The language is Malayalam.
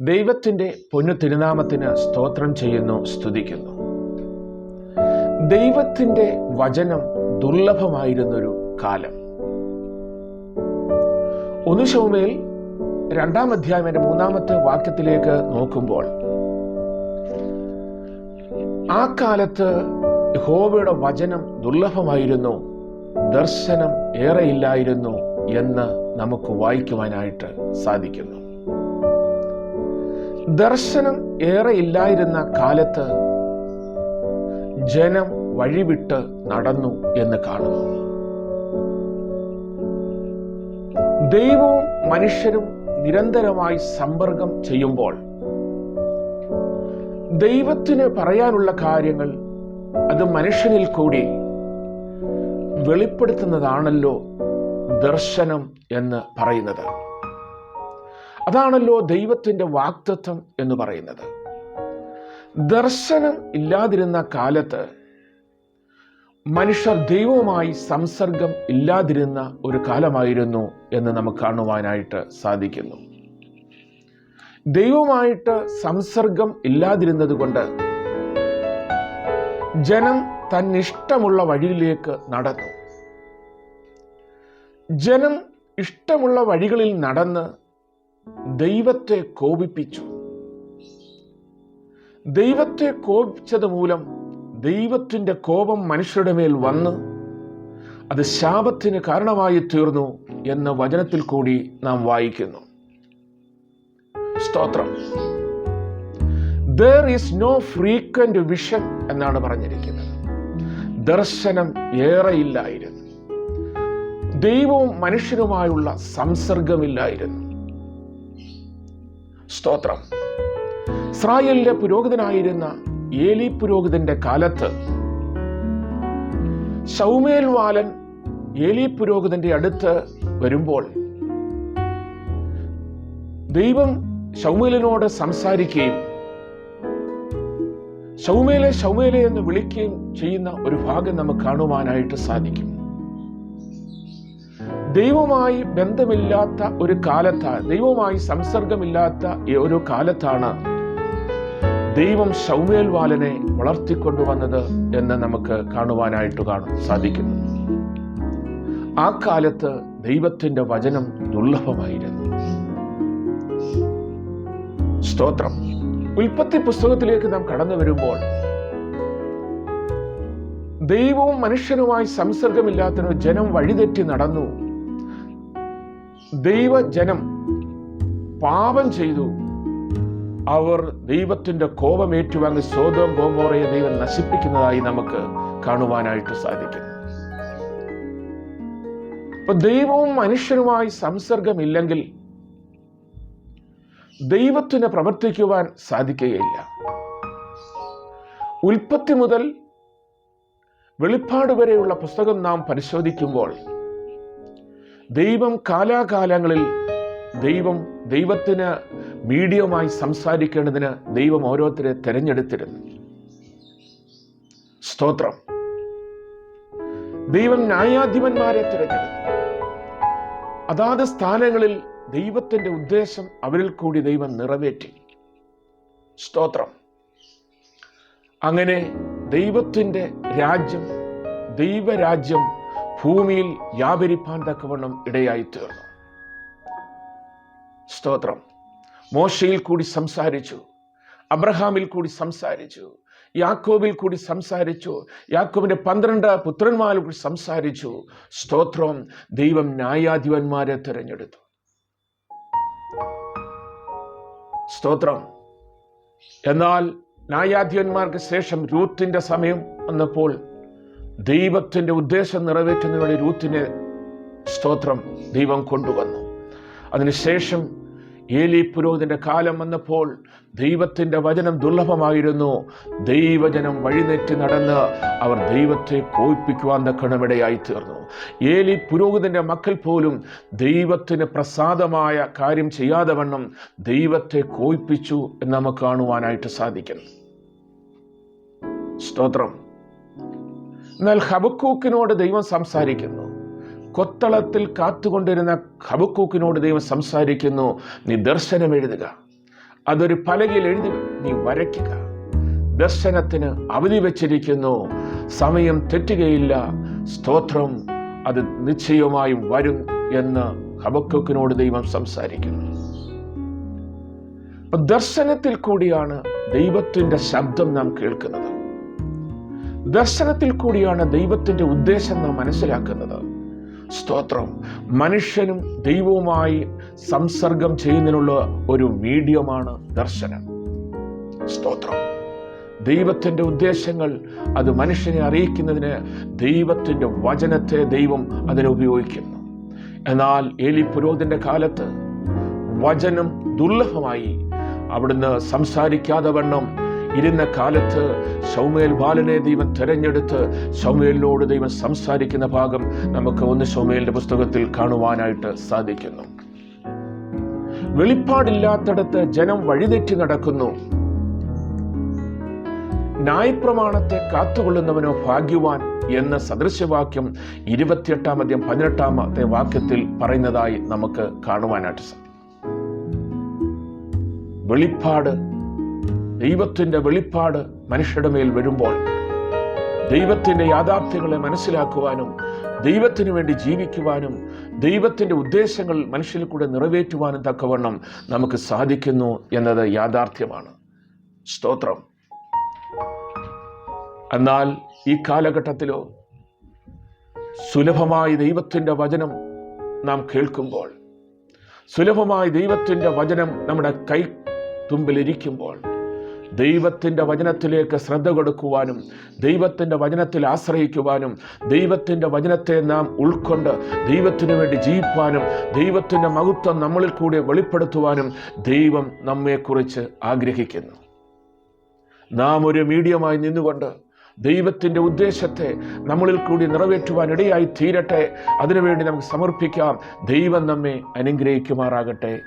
ദൈവത്തിന്റെ പൊന്നു തിരുനാമത്തിന് സ്തോത്രം ചെയ്യുന്നു സ്തുതിക്കുന്നു. ദൈവത്തിന്റെ വചനം ദുർലഭമായിരുന്നൊരു കാലം. ഒന്ന് ശൗമേൽ രണ്ടാം അധ്യായം എന്റെ മൂന്നാമത്തെ വാക്യത്തിലേക്ക് നോക്കുമ്പോൾ ആ കാലത്ത് യഹോവയുടെ വചനം ദുർലഭമായിരുന്നു ദർശനം ഏറെയില്ലായിരുന്നു എന്ന് നമുക്ക് വായിക്കുവാനായിട്ട് സാധിക്കുന്നു. ദർശനം ഏറെ ഇല്ലായിരുന്ന കാലത്ത് ജനം വഴിവിട്ട് നടന്നു എന്ന് കാണുന്നു. ദൈവവും മനുഷ്യരും നിരന്തരമായി സമ്പർക്കം ചെയ്യുമ്പോൾ ദൈവത്തിന് പറയാനുള്ള കാര്യങ്ങൾ അത് മനുഷ്യനിൽ കൂടി വെളിപ്പെടുത്തുന്നതാണല്ലോ ദർശനം എന്ന് പറയുന്നത്. അതാണല്ലോ ദൈവത്തിന്റെ വാക്തത്വം എന്ന് പറയുന്നത്. ദർശനം ഇല്ലാതിരുന്ന കാലത്ത് മനുഷ്യർ ദൈവവുമായി സംസർഗം ഇല്ലാതിരുന്ന ഒരു കാലമായിരുന്നു എന്ന് നമുക്ക് കാണുവാനായിട്ട് സാധിക്കുന്നു. ദൈവമായിട്ട് സംസർഗം ഇല്ലാതിരുന്നത് കൊണ്ട് ജനം തന്നിഷ്ടമുള്ള വഴിയിലേക്ക് നടന്നു. ജനം ഇഷ്ടമുള്ള വഴികളിൽ നടന്ന് ദൈവത്തെ കോപിപ്പിച്ചു. ദൈവത്തെ കോപിച്ചത് മൂലം ദൈവത്തിന്റെ കോപം മനുഷ്യരുടെ മേൽ വന്ന് അത് ശാപത്തിന് കാരണമായി തീർന്നു എന്ന വചനത്തിൽ കൂടി നാം വായിക്കുന്നു. സ്തോത്രം. There is no frequent vision എന്നാണ് പറഞ്ഞിരിക്കുന്നത്. ദർശനം ഏറെയില്ലായിരുന്നു. ദൈവവും മനുഷ്യനുമായുള്ള സംസർഗമില്ലായിരുന്നു. സ്തോത്രം. ഇസ്രായേലിലെ പുരോഹിതനായിരുന്ന ഏലി പുരോഹിതന്റെ കാലത്ത് സൗമേൽ വാലൻ ഏലി പുരോഹിതന്റെ അടുത്ത് വരുമ്പോൾ ദൈവം ശൗമേലിനോട് സംസാരിക്കുകയും ശൗമേലെ ശൗമേലെ എന്ന് വിളിക്കുകയും ചെയ്യുന്ന ഒരു ഭാഗം നമുക്ക് കാണുവാനായിട്ട് സാധിക്കും. ദൈവവുമായി ബന്ധമില്ലാത്ത ഒരു കാലത്താണ് ദൈവവുമായി സംസർഗമില്ലാത്ത ഒരു കാലത്താണ് ദൈവം ശൗമേൽ വാലനെ വളർത്തിക്കൊണ്ടുവന്നത് എന്ന് നമുക്ക് കാണുവാനായിട്ട് കാണും സാധിക്കുന്നു. ആ കാലത്ത് ദൈവത്തിന്റെ വചനം ദുർലഭമായിരുന്നു. സ്തോത്രം. ഉൽപ്പത്തി പുസ്തകത്തിലേക്ക് നാം കടന്നു വരുമ്പോൾ ദൈവവും മനുഷ്യനുമായി സംസർഗമില്ലാത്തൊരു ജനം വഴിതെറ്റി നടന്നു. ദൈവജനം പാപം ചെയ്തു. അവർ ദൈവത്തിന്റെ കോപം ഏറ്റുവാങ്ങി സ്വതം ഗോമോറയെ ദൈവം നശിപ്പിക്കുന്നതായി നമുക്ക് കാണുവാനായിട്ട് സാധിക്കുന്നു. അപ്പൊ ദൈവവും മനുഷ്യനുമായി സംസർഗമില്ലെങ്കിൽ ദൈവത്തിന് പ്രവർത്തിക്കുവാൻ സാധിക്കുകയില്ല. ഉൽപ്പത്തി മുതൽ വെളിപ്പാട് വരെയുള്ള പുസ്തകം നാം പരിശോധിക്കുമ്പോൾ ദൈവം കാലാകാലങ്ങളിൽ ദൈവം ദൈവത്തിന് മീഡിയമായി സംസാരിക്കേണ്ടതിന് ദൈവം ഓരോരുത്തരെ തിരഞ്ഞെടുത്തിരുന്നു. സ്തോത്രം. ദൈവം ന്യായാധിപന്മാരെ തിരഞ്ഞെടുത്തു. അതാത് സ്ഥാനങ്ങളിൽ ദൈവത്തിന്റെ ഉദ്ദേശം അവരിൽ കൂടി ദൈവം നിറവേറ്റി. സ്തോത്രം. അങ്ങനെ ദൈവത്തിന്റെ രാജ്യം ദൈവരാജ്യം ഭൂമിയിൽ വ്യാപരിപ്പാൻ തക്കവണ്ണം ഇടയായി തീർന്നു. സ്തോത്രം. മോശയിൽ കൂടി സംസാരിച്ചു. അബ്രഹാമിൽ കൂടി സംസാരിച്ചു. യാക്കോബിൽ കൂടി സംസാരിച്ചു. യാക്കോബിന്റെ പന്ത്രണ്ട് പുത്രന്മാരിൽ കൂടി സംസാരിച്ചു. സ്തോത്രം. ദൈവം ന്യായാധിപന്മാരെ തിരഞ്ഞെടുത്തു. സ്തോത്രം. എന്നാൽ ന്യായാധിപന്മാർക്ക് ശേഷം രൂത്തിന്റെ സമയം വന്നപ്പോൾ ദൈവത്തിന്റെ ഉദ്ദേശം നിറവേറ്റുന്ന വേണ്ടി രൂത്തിനെ സ്തോത്രം ദൈവം കൊണ്ടുവന്നു. അതിനുശേഷം ഏലി പുരോഹിതന്റെ കാലം വന്നപ്പോൾ ദൈവത്തിന്റെ വചനം ദുർലഭമായിരുന്നു. ദൈവജനം വഴിനെറ്റി നടന്ന് അവർ ദൈവത്തെ കോയിപ്പിക്കുവാൻ തക്കണമിടയായി തീർന്നു. ഏലി പുരോഹിതന്റെ മക്കൾ പോലും ദൈവത്തിന് പ്രസാദമായ കാര്യം ചെയ്യാതെ വണ്ണം ദൈവത്തെ കോയിപ്പിച്ചു എന്ന് നമുക്ക് കാണുവാനായിട്ട് സാധിക്കുന്നു സ്തോത്രം. എന്നാൽ ഹബക്കൂക്കിനോട് ദൈവം സംസാരിക്കുന്നു. കൊത്തളത്തിൽ കാത്തുകൊണ്ടിരുന്ന ഹബക്കൂക്കിനോട് ദൈവം സംസാരിക്കുന്നു. നീ ദർശനം എഴുതുക. അതൊരു പലകയിൽ എഴുതി നീ വരയ്ക്കുക. ദർശനത്തിന് അവധി വച്ചിരിക്കുന്നു. സമയം തെറ്റുകയില്ല. സ്തോത്രം അത് നിശ്ചയമായും വരും എന്ന് ഹബക്കൂക്കിനോട് ദൈവം സംസാരിക്കുന്നു. ദർശനത്തിൽ കൂടിയാണ് ദൈവത്തിന്റെ ശബ്ദം നാം കേൾക്കുന്നത്. ദർശനത്തിൽ കൂടിയാണ് ദൈവത്തിന്റെ ഉദ്ദേശം നാം മനസ്സിലാക്കുന്നത്. സ്തോത്രം. മനുഷ്യനും ദൈവവുമായി സംസർഗം ചെയ്യുന്നതിനുള്ള ഒരു മീഡിയമാണ് ദർശനം. സ്തോത്രം. ദൈവത്തിന്റെ ഉദ്ദേശങ്ങൾ അത് മനുഷ്യനെ അറിയിക്കുന്നതിന് ദൈവത്തിന്റെ വചനത്തെ ദൈവം അതിനെ ഉപയോഗിക്കുന്നു. എന്നാൽ ഏലി പുരോഹിതന്റെ കാലത്ത് വചനം ദുർലഭമായി അവിടുന്ന് സംസാരിക്കാതെ വണ്ണം ഇരുന്ന കാലത്ത് സൗമേൽ ബാലനെ ദൈവം തെരഞ്ഞെടുത്ത് സൗമേലിനോട് ദൈവം സംസാരിക്കുന്ന ഭാഗം നമുക്ക് ഒന്ന് സൗമേലിന്റെ പുസ്തകത്തിൽ കാണുവാനായിട്ട് സാധിക്കുന്നു. വെളിപ്പാടില്ലാത്തടത്ത് ജനം വഴിതെറ്റി നടക്കുന്നു. ന്യായപ്രമാണത്തെ കാത്തുകൊള്ളുന്നവനോ ഭാഗ്യവാൻ എന്ന സദൃശവാക്യം ഇരുപത്തിയെട്ടാം അധ്യം പതിനെട്ടാമത്തെ വാക്യത്തിൽ പറയുന്നതായി നമുക്ക് കാണുവാനായിട്ട് സാധിക്കും. വെളിപ്പാട് ദൈവത്തിന്റെ വെളിപ്പാട് മനുഷ്യരുടെ മേൽ വരുമ്പോൾ ദൈവത്തിന്റെ യാഥാർത്ഥ്യങ്ങളെ മനസ്സിലാക്കുവാനും ദൈവത്തിനു വേണ്ടി ജീവിക്കുവാനും ദൈവത്തിന്റെ ഉദ്ദേശങ്ങൾ മനുഷ്യരിൽ കൂടെ നിറവേറ്റുവാനും തക്കവണ്ണം നമുക്ക് സാധിക്കുന്നു എന്നത് യാഥാർത്ഥ്യമാണ്. സ്തോത്രം. എന്നാൽ ഈ കാലഘട്ടത്തിലോ സുലഭമായി ദൈവത്തിന്റെ വചനം നാം കേൾക്കുമ്പോൾ സുലഭമായി ദൈവത്തിന്റെ വചനം നമ്മുടെ കൈ തുമ്പിലിരിക്കുമ്പോൾ ദൈവത്തിന്റെ വചനത്തിലേക്ക് ശ്രദ്ധ കൊടുക്കുവാനും ദൈവത്തിന്റെ വചനത്തിൽ ആശ്രയിക്കുവാനും ദൈവത്തിന്റെ വചനത്തെ നാം ഉൾക്കൊണ്ട് ദൈവത്തിനു വേണ്ടി ജീവിപ്പാനും ദൈവത്തിന്റെ മഹത്വം നമ്മളിൽ കൂടെ വെളിപ്പെടുത്തുവാനും ദൈവം നമ്മെക്കുറിച്ച് ആഗ്രഹിക്കുന്നു. നാം ഒരു മീഡിയമായി നിന്നുകൊണ്ട് ദൈവത്തിന്റെ ഉദ്ദേശത്തെ നമ്മളിൽ കൂടി നിറവേറ്റുവാൻ ഇടയായി തീരട്ടെ. അതിനുവേണ്ടി നമുക്ക് സമർപ്പിക്കാം. ദൈവം നമ്മെ അനുഗ്രഹിക്കുമാറാകട്ടെ.